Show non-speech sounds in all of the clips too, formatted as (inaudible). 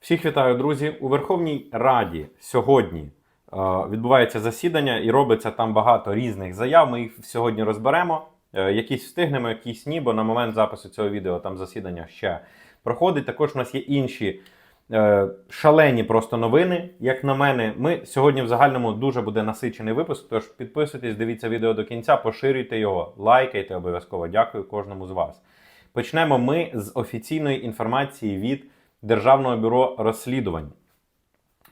Всіх вітаю, друзі. У Верховній Раді сьогодні е, відбувається засідання і робиться там багато різних заяв. Ми їх сьогодні розберемо. Е, якісь встигнемо, якісь ні, бо на момент запису цього відео там засідання ще проходить. Також у нас є інші е, шалені просто новини. Як на мене, ми сьогодні в загальному дуже буде насичений випуск. Тож підписуйтесь, дивіться відео до кінця, поширюйте його, лайкайте обов'язково. Дякую кожному з вас. Почнемо ми з офіційної інформації від Державного бюро розслідувань.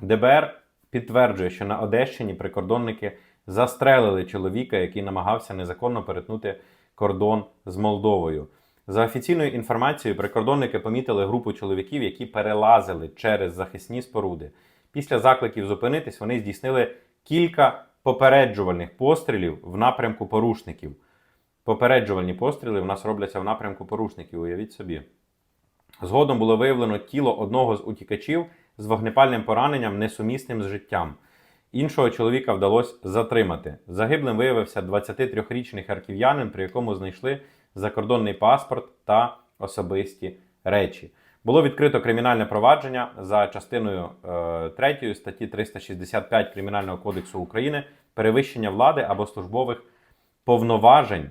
ДБР підтверджує, що на Одещині прикордонники застрелили чоловіка, який намагався незаконно перетнути кордон з Молдовою. За офіційною інформацією, прикордонники помітили групу чоловіків, які перелазили через захисні споруди. Після закликів зупинитись вони здійснили кілька попереджувальних пострілів в напрямку порушників. Попереджувальні постріли в нас робляться в напрямку порушників, уявіть собі. Згодом було виявлено тіло одного з утікачів з вогнепальним пораненням, несумісним з життям. Іншого чоловіка вдалося затримати. Загиблим виявився 23-річний харків'янин, при якому знайшли закордонний паспорт та особисті речі. Було відкрито кримінальне провадження за частиною е, 3 статті 365 Кримінального кодексу України перевищення влади або службових повноважень е,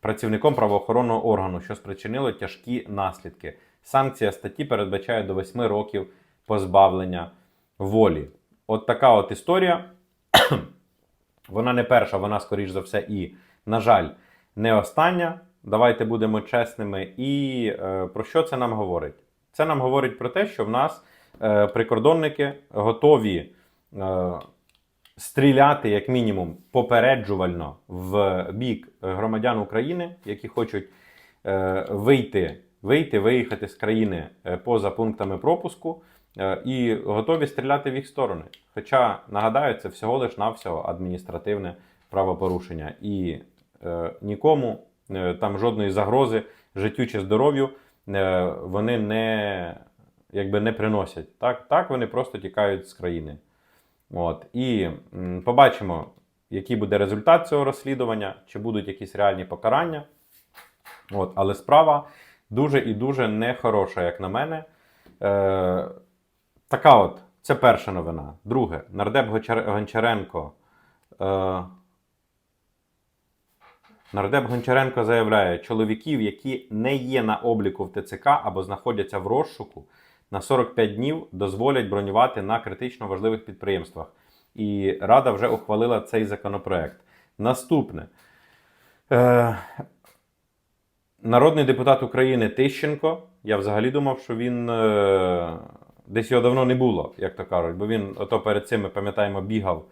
працівником правоохоронного органу, що спричинило тяжкі наслідки. Санкція статті передбачає до 8 років позбавлення волі. От така от історія. (clears throat) Вона не перша, вона, скоріш за все, і, на жаль, не остання. Давайте будемо чесними. І е, про що це нам говорить? Це нам говорить про те, що в нас е, прикордонники готові е, стріляти, як мінімум, попереджувально в бік громадян України, які хочуть е, вийти, вийти, виїхати з країни е, поза пунктами пропуску, е, і готові стріляти в їх сторони. Хоча, нагадаю, це всього лиш навсього адміністративне правопорушення. І е, нікому е, там жодної загрози життю чи здоров'ю е, вони не, якби не приносять. Так, так вони просто тікають з країни. От. І побачимо, який буде результат цього розслідування, чи будуть якісь реальні покарання. От. Але справа дуже і дуже нехороша, як на мене. Е, така от, це перша новина. Друге, нардеп Гончар- Гончаренко. Е, Нардеп Гончаренко заявляє, чоловіків, які не є на обліку в ТЦК або знаходяться в розшуку, на 45 днів дозволять бронювати на критично важливих підприємствах. І Рада вже ухвалила цей законопроект. Наступне. Е, народний депутат України Тищенко. Я взагалі думав, що він е, десь його давно не було, як то кажуть, бо він ото перед цим, ми пам'ятаємо, бігав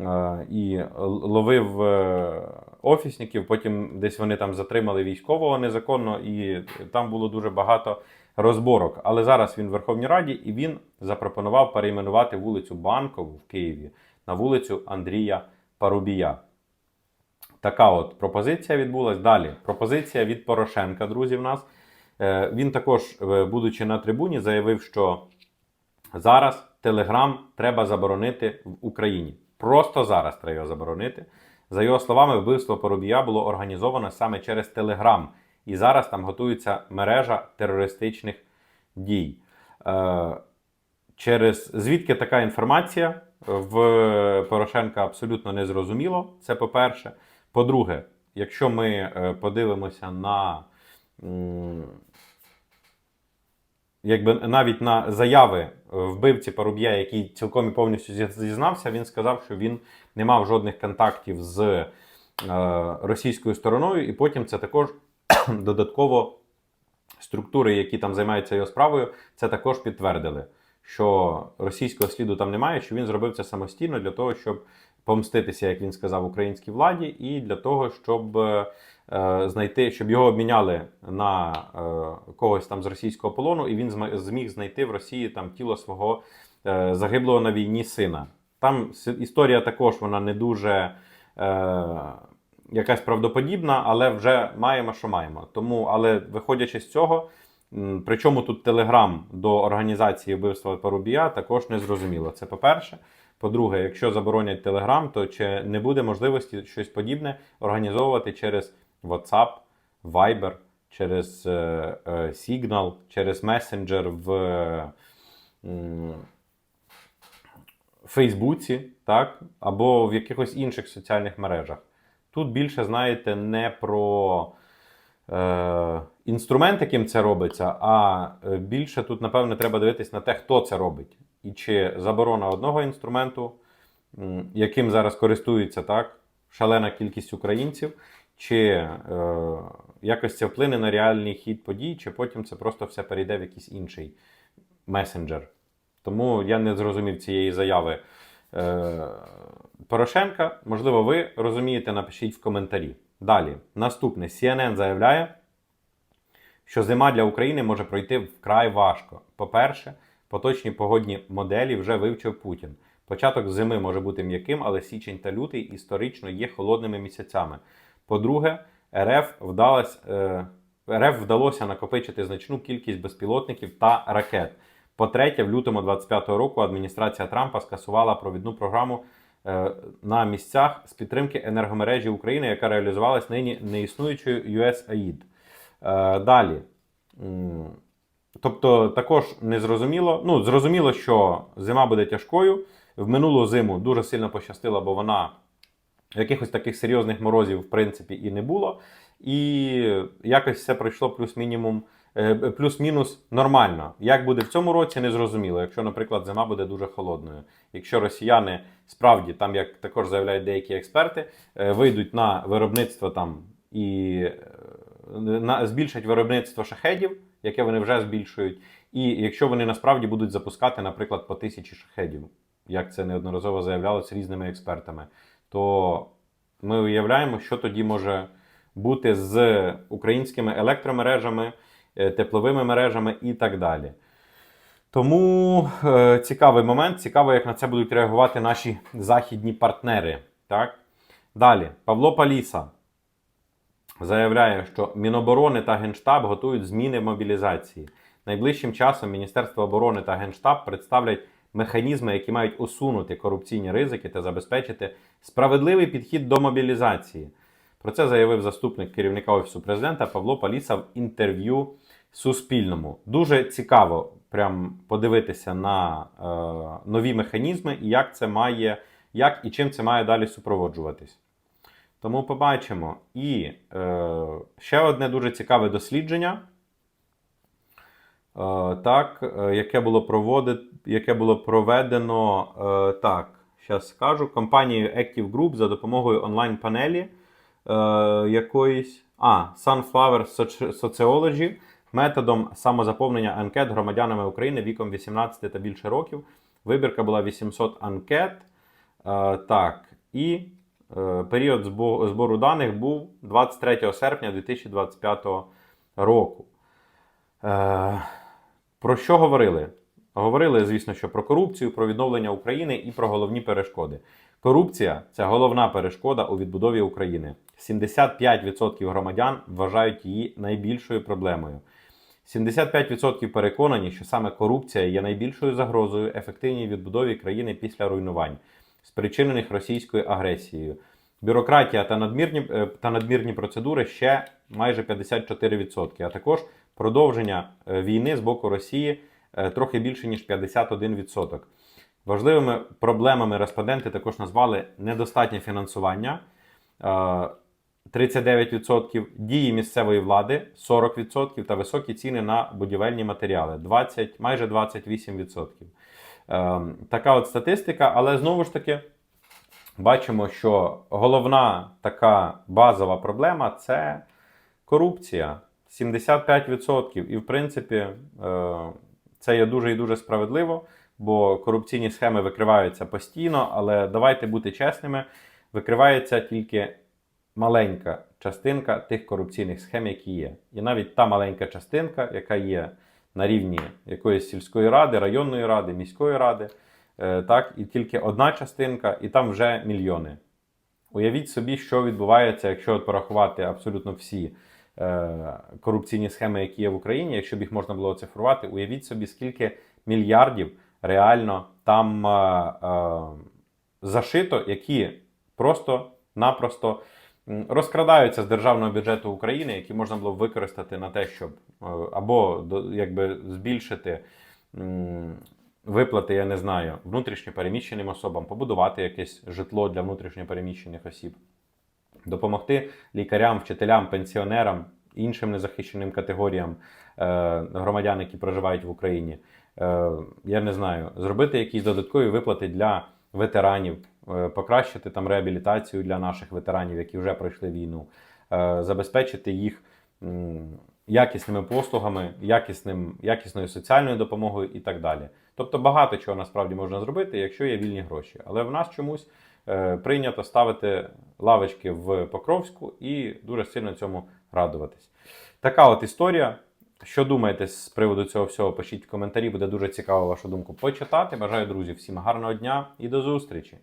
е, і ловив е, офісників. Потім десь вони там затримали військового незаконно, і там було дуже багато розборок. Але зараз він в Верховній Раді і він запропонував перейменувати вулицю Банкову в Києві на вулицю Андрія Парубія. Така от пропозиція відбулась. Далі пропозиція від Порошенка, друзі, в нас. Е, Він також, е, будучи на трибуні, заявив, що зараз Телеграм треба заборонити в Україні. Просто зараз треба заборонити. За його словами, вбивство Порубія було організовано саме через Телеграм. І зараз там готується мережа терористичних дій. Е, Через звідки така інформація в Порошенка абсолютно не зрозуміло. Це по-перше. По-друге, якщо ми е, подивимося на якби навіть на заяви вбивці Паруб'я, який цілком і повністю зізнався, він сказав, що він не мав жодних контактів з е, російською стороною, і потім це також (clears throat) додатково структури, які там займаються його справою, це також підтвердили, що російського сліду там немає, що він зробив це самостійно для того, щоб помститися, як він сказав, українській владі, і для того, щоб е, е, знайти, щоб його обміняли на е, когось там з російського полону, і він зміг знайти в Росії там тіло свого е, загиблого на війні сина. Там історія також вона не дуже. Е, Якась правдоподібна, але вже маємо, що маємо. Тому, але виходячи з цього, причому тут телеграм до організації вбивства Парубія також не зрозуміло. Це по-перше. По-друге, якщо заборонять Telegram, то чи не буде можливості щось подібне організовувати через WhatsApp, Viber, через е, е, Signal, через Messenger в м, Фейсбуці, так, або в якихось інших соціальних мережах. Тут більше, знаєте, не про е, інструмент, яким це робиться, а е, більше тут, напевно, треба дивитись на те, хто це робить. І чи заборона одного інструменту, яким зараз користується так, шалена кількість українців, чи е, якось це вплине на реальний хід подій, чи потім це просто все перейде в якийсь інший месенджер. Тому я не зрозумів цієї заяви е, Порошенка. Можливо, ви розумієте, напишіть в коментарі. Далі, наступне. CNN заявляє, що зима для України може пройти вкрай важко. По-перше, поточні погодні моделі вже вивчив Путін. Початок зими може бути м'яким, але січень та лютий історично є холодними місяцями. По-друге, РФ вдалось, е, РФ вдалося накопичити значну кількість безпілотників та ракет. По-третє, в лютому 25-го року адміністрація Трампа скасувала провідну програму на місцях з підтримки енергомережі України, яка реалізувалась нині неіснуючою USAID. Е, Далі. Тобто, також незрозуміло. Ну, зрозуміло, що зима буде тяжкою. В минулу зиму дуже сильно пощастило, бо вона якихось таких серйозних морозів, в принципі, і не було. І якось все пройшло плюс-мінімум, е, плюс-мінус нормально. Як буде в цьому році, не зрозуміло. Якщо, наприклад, зима буде дуже холодною. Якщо росіяни справді, там як також заявляють деякі експерти, е, вийдуть на виробництво там і е, на, збільшать виробництво шахедів, яке вони вже збільшують. І якщо вони насправді будуть запускати, наприклад, по тисячі шахедів, як це неодноразово заявлялося різними експертами, то ми уявляємо, що тоді може бути з українськими електромережами, е, тепловими мережами і так далі. Тому е, цікавий момент, цікаво, як на це будуть реагувати наші західні партнери. Так? Далі, Павло Паліса заявляє, що Міноборони та Генштаб готують зміни в мобілізації. Найближчим часом Міністерство оборони та Генштаб представлять механізми, які мають усунути корупційні ризики та забезпечити справедливий підхід до мобілізації. Про це заявив заступник керівника Офісу президента Павло Паліса в інтерв'ю Суспільному. Дуже цікаво прям подивитися на е, нові механізми і як це має, як і чим це має далі супроводжуватись. Тому побачимо. І е, ще одне дуже цікаве дослідження. Е, так, е, яке було проводи, яке було проведено е, так, зараз скажу, компанією Active Group за допомогою онлайн-панелі е, якоїсь а, Sunflower Sociology методом самозаповнення анкет громадянами України віком 18 та більше років. Вибірка була 800 анкет. Е, так, і е, період збору даних був 23 серпня 2025 року. Е, про що говорили? Говорили, звісно, що про корупцію, про відновлення України і про головні перешкоди. Корупція це головна перешкода у відбудові України. 75% громадян вважають її найбільшою проблемою. 75% переконані, що саме корупція є найбільшою загрозою ефективній відбудові країни після руйнувань, спричинених російською агресією. Бюрократія та надмірні, е, та надмірні процедури ще майже 54%, а також продовження е, війни з боку Росії е, трохи більше ніж 51%. Важливими проблемами респонденти також назвали недостатнє фінансування 39%, дії місцевої влади 40% та високі ціни на будівельні матеріали 20, майже 28%. Е, Така от статистика, але знову ж таки бачимо, що головна така базова проблема це корупція. 75%. І, в принципі, е, це є дуже і дуже справедливо, бо корупційні схеми викриваються постійно, але давайте бути чесними, викривається тільки маленька частинка тих корупційних схем, які є. І навіть та маленька частинка, яка є на рівні якоїсь сільської ради, районної ради, міської ради, е, так, і тільки одна частинка, і там вже мільйони. Уявіть собі, що відбувається, якщо от порахувати абсолютно всі е, корупційні схеми, які є в Україні, якщо б їх можна було оцифрувати, уявіть собі, скільки мільярдів реально там е, е, зашито, які просто-напросто розкрадаються з державного бюджету України, які можна було б використати на те, щоб е, або якби збільшити виплати, я не знаю, внутрішньо переміщеним особам, побудувати якесь житло для внутрішньо переміщених осіб, допомогти лікарям, вчителям, пенсіонерам, іншим незахищеним категоріям е, громадян, які проживають в Україні. Е, я не знаю, зробити якісь додаткові виплати для ветеранів, покращити там реабілітацію для наших ветеранів, які вже пройшли війну, е, забезпечити їх якісними послугами, якісним, якісною соціальною допомогою і так далі. Тобто багато чого насправді можна зробити, якщо є вільні гроші. Але в нас чомусь е, прийнято ставити лавочки в Покровську і дуже сильно цьому радуватись. Така от історія. Що думаєте з приводу цього всього? Пишіть в коментарі, буде дуже цікаво вашу думку почитати. Бажаю, друзі, всім гарного дня і до зустрічі!